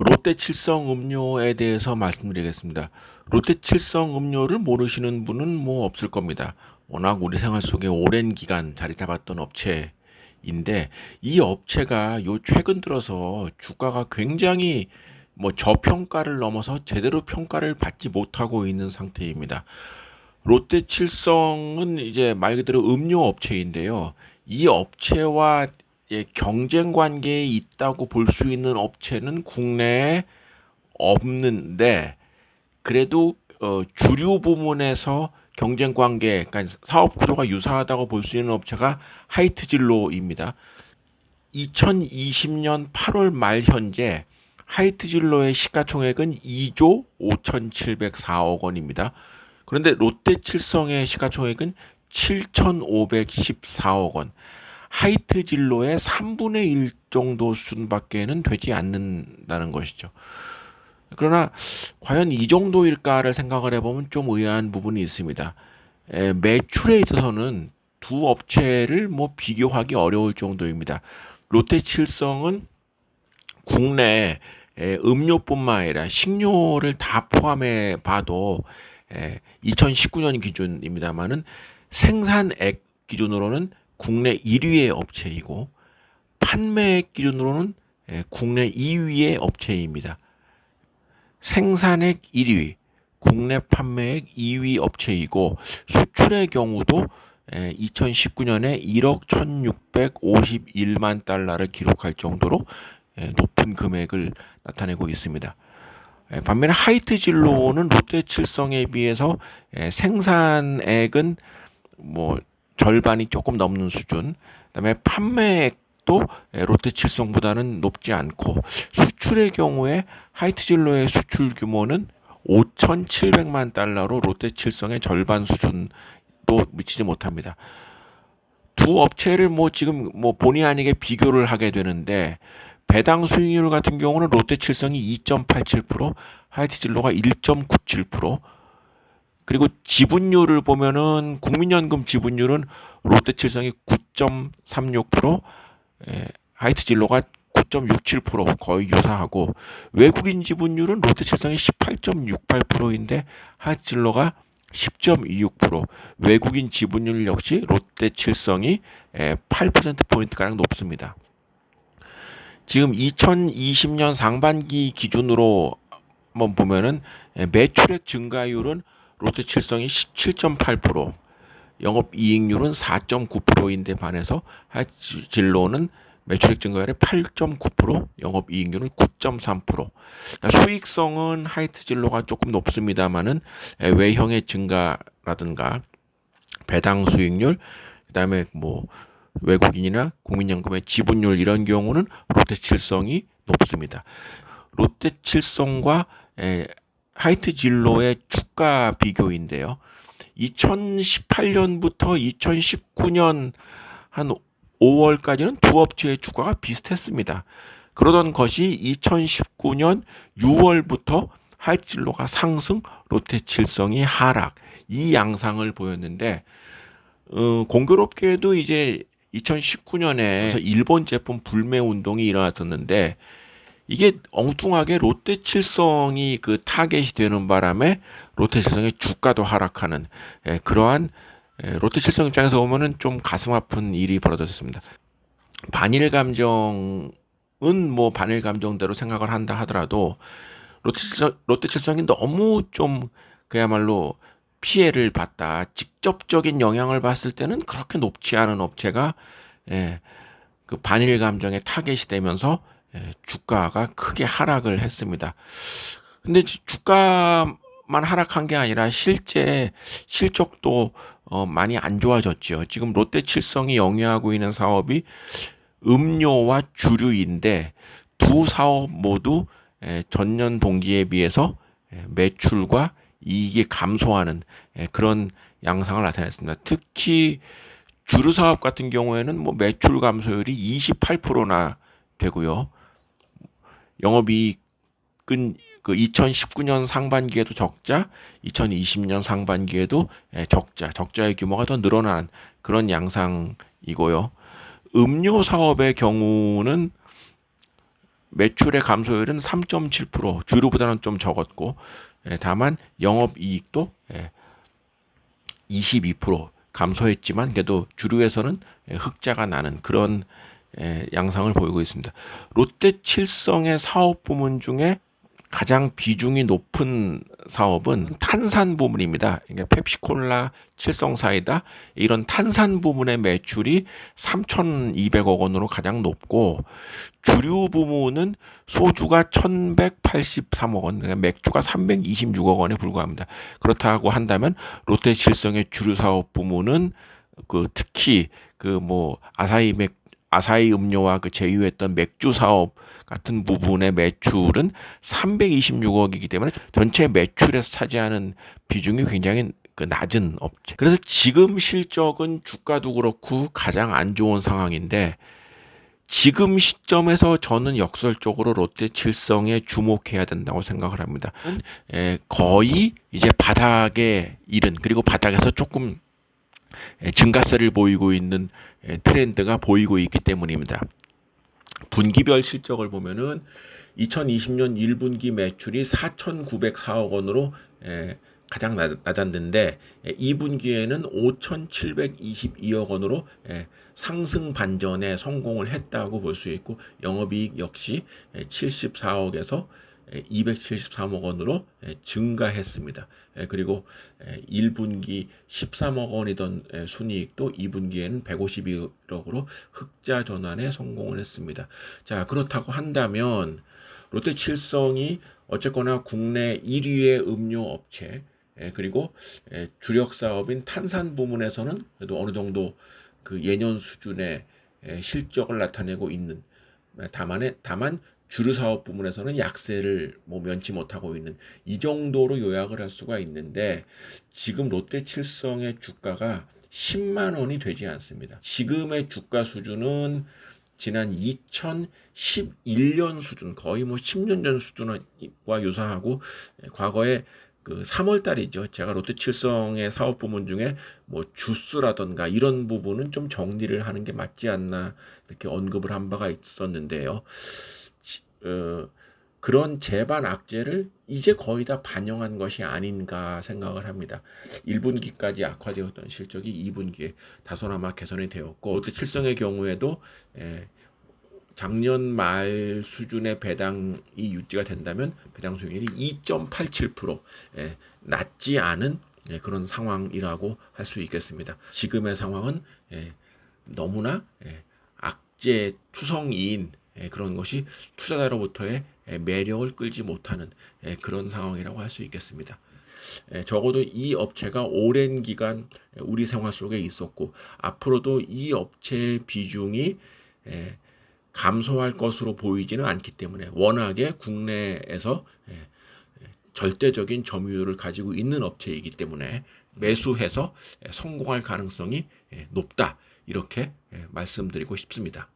롯데 칠성 음료에 대해서 말씀드리겠습니다. 롯데 칠성 음료를 모르시는 분은 뭐 없을 겁니다. 워낙 우리 생활 속에 오랜 기간 자리 잡았던 업체인데 이 업체가 요 최근 들어서 주가가 굉장히 뭐 저평가를 넘어서 제대로 평가를 받지 못하고 있는 상태입니다. 롯데 칠성은 이제 말 그대로 음료 업체인데요. 이 업체와 예, 경쟁 관계에 있다고 볼 수 있는 업체는 국내에 없는데 그래도 어, 주류 부문에서 경쟁 관계, 그러니까 사업 구조가 유사하다고 볼 수 있는 업체가 하이트진로입니다. 2020년 8월 말 현재 하이트진로의 시가총액은 2조 5,704억 원입니다. 그런데 롯데칠성의 시가총액은 7,514억 원. 하이트 진로의 3분의 1 정도 수준밖에는 되지 않는다는 것이죠. 그러나 과연 이 정도일까를 생각을 해보면 좀 의아한 부분이 있습니다. 에, 매출에 있어서는 두 업체를 뭐 비교하기 어려울 정도입니다. 롯데칠성은 국내 에, 음료뿐만 아니라 식료를 다 포함해 봐도 에, 2019년 기준입니다만은 생산액 기준으로는 국내 1위의 업체이고 판매액 기준으로는 예, 국내 2위의 업체입니다. 생산액 1위, 국내 판매액 2위 업체이고 수출의 경우도 2019년에 1억 1,651만 달러를 기록할 정도로 예, 높은 금액을 나타내고 있습니다. 예, 반면에 하이트 진로는 롯데 칠성에 비해서 생산액은 뭐 절반이 조금 넘는 수준. 그다음에 판매액도 롯데 칠성보다는 높지 않고 수출의 경우에 하이트진로의 수출 규모는 5,700만 달러로 롯데 칠성의 절반 수준도 미치지 못합니다. 두 업체를 뭐 지금 뭐 본의 아니게 비교를 하게 되는데 배당 수익률 같은 경우는 롯데 칠성이 2.87%, 하이트진로가 1.97%, 그리고 지분율을 보면은 국민연금 지분율은 롯데칠성이 9.36%, 에, 하이트진로가 9.67% 거의 유사하고 외국인 지분율은 롯데칠성이 18.68%인데 하이트진로가 10.26% 외국인 지분율 역시 롯데칠성이 8%포인트가량 높습니다. 지금 2020년 상반기 기준으로 한번 보면은 매출액 증가율은 롯데칠성이 17.8%, 영업이익률은 4.9%인데 반해서 하이진로는 매출액 증가율이 8.9%, 영업이익률은 9.3%. 그러니까 수익성은 하이트 진로가 조금 높습니다만은 외형의 증가라든가 배당 수익률, 그다음에 뭐 외국인이나 국민연금의 지분율 이런 경우는 롯데칠성이 높습니다. 롯데칠성과 하이트 진로의 주가 비교인데요. 2018년부터 2019년 한 5월까지는 두 업체의 주가가 비슷했습니다. 그러던 것이 2019년 6월부터 하이트 진로가 상승, 롯데칠성이 하락 이 양상을 보였는데 어, 공교롭게도 이제 2019년에 일본 제품 불매 운동이 일어났었는데 이게 엉뚱하게 롯데 칠성이 그 타겟이 되는 바람에 롯데 칠성의 주가도 하락하는 예, 그러한 예, 롯데 칠성 입장에서 보면은 좀 가슴 아픈 일이 벌어졌습니다. 반일 감정은 뭐 반일 감정대로 생각을 한다 하더라도 롯데 칠성, 롯데 칠성이 너무 좀 그야말로 피해를 봤다. 직접적인 영향을 봤을 때는 그렇게 높지 않은 업체가 예, 그 반일 감정의 타겟이 되면서 예, 주가가 크게 하락을 했습니다. 근데 주가만 하락한 게 아니라 실제 실적도 어, 많이 안 좋아졌죠. 지금 롯데칠성이 영위하고 있는 사업이 음료와 주류인데 두 사업 모두 예, 전년 동기에 비해서 예, 매출과 이익이 감소하는 그런 양상을 나타냈습니다. 특히 주류 사업 같은 경우에는 뭐 매출 감소율이 28%나 되고요. 영업이익은 그 2019년 상반기에도 적자, 2020년 상반기에도 예, 적자, 적자의 규모가 더 늘어난 그런 양상이고요. 음료 사업의 경우는 매출의 감소율은 3.7% 주류보다는 좀 적었고 예, 다만 영업이익도 예, 22% 감소했지만 그래도 주류에서는 예, 흑자가 나는 그런 예, 양상을 보이고 있습니다. 롯데 칠성의 사업 부문 중에 가장 비중이 높은 사업은 탄산 부문입니다. 그러니까 펩시콜라, 칠성사이다 이런 탄산 부문의 매출이 3,200억 원으로 가장 높고 주류 부문은 소주가 1,183억 원, 그러니까 맥주가 326억 원에 불과합니다. 그렇다고 한다면 롯데 칠성의 주류 사업 부문은 그 특히 그 뭐 아사히 맥 아사히 음료와 그 제휴했던 맥주 사업 같은 부분의 매출은 326억이기 때문에 전체 매출에서 차지하는 비중이 굉장히 그 낮은 업체. 그래서 지금 실적은 주가도 그렇고 가장 안 좋은 상황인데 지금 시점에서 저는 역설적으로 롯데 칠성에 주목해야 된다고 생각을 합니다. 에, 거의 이제 바닥에 이른 그리고 바닥에서 조금 에, 증가세를 보이고 있는 에, 트렌드가 보이고 있기 때문입니다. 분기별 실적을 보면은 2020년 1분기 매출이 4,904억 원으로 에, 가장 낮, 낮았는데 에, 2분기에는 5,722억 원으로 에, 상승 반전에 성공을 했다고 볼 수 있고 영업이익 역시 에, 74억에서 273억 원으로 에, 증가했습니다. 에, 그리고 에, 1분기 13억 원이던 에, 순이익도 2분기에는 152억으로 흑자 전환에 성공을 했습니다. 자 그렇다고 한다면 롯데 칠성이 어쨌거나 국내 1위의 음료 업체 에, 그리고 에, 주력 사업인 탄산 부문에서는 그래도 어느 정도 그 예년 수준의 에, 실적을 나타내고 있는 다만 다만 주류 사업 부문에서는 약세를 뭐 면치 못하고 있는 이 정도로 요약을 할 수가 있는데 지금 롯데 칠성의 주가가 10만 원이 되지 않습니다. 지금의 주가 수준은 지난 2011년 수준 거의 뭐 10년 전 수준과 유사하고 과거에 그 3월 달이죠. 제가 롯데 칠성의 사업 부문 중에 뭐 주스라던가 이런 부분은 좀 정리를 하는 게 맞지 않나 이렇게 언급을 한 바가 있었는데요. 어, 그런 재반 악재를 이제 거의 다 반영한 것이 아닌가 생각을 합니다. 1분기까지 악화되었던 실적이 2분기에 다소나마 개선이 되었고 롯데 칠성의 경우에도 에, 작년 말 수준의 배당이 유지가 된다면 배당 수익률이 2.87% 에, 낮지 않은 예, 그런 상황이라고 할 수 있겠습니다. 지금의 상황은 예, 너무나 예, 악재 투성이인 예, 그런 것이 투자자로부터의 예, 매력을 끌지 못하는 예, 그런 상황이라고 할 수 있겠습니다. 적어도 이 업체가 오랜 기간 우리 생활 속에 있었고 앞으로도 이 업체의 비중이 감소할 것으로 보이지는 않기 때문에 워낙에 국내에서 절대적인 점유율을 가지고 있는 업체이기 때문에 매수해서 성공할 가능성이 높다 이렇게 말씀드리고 싶습니다.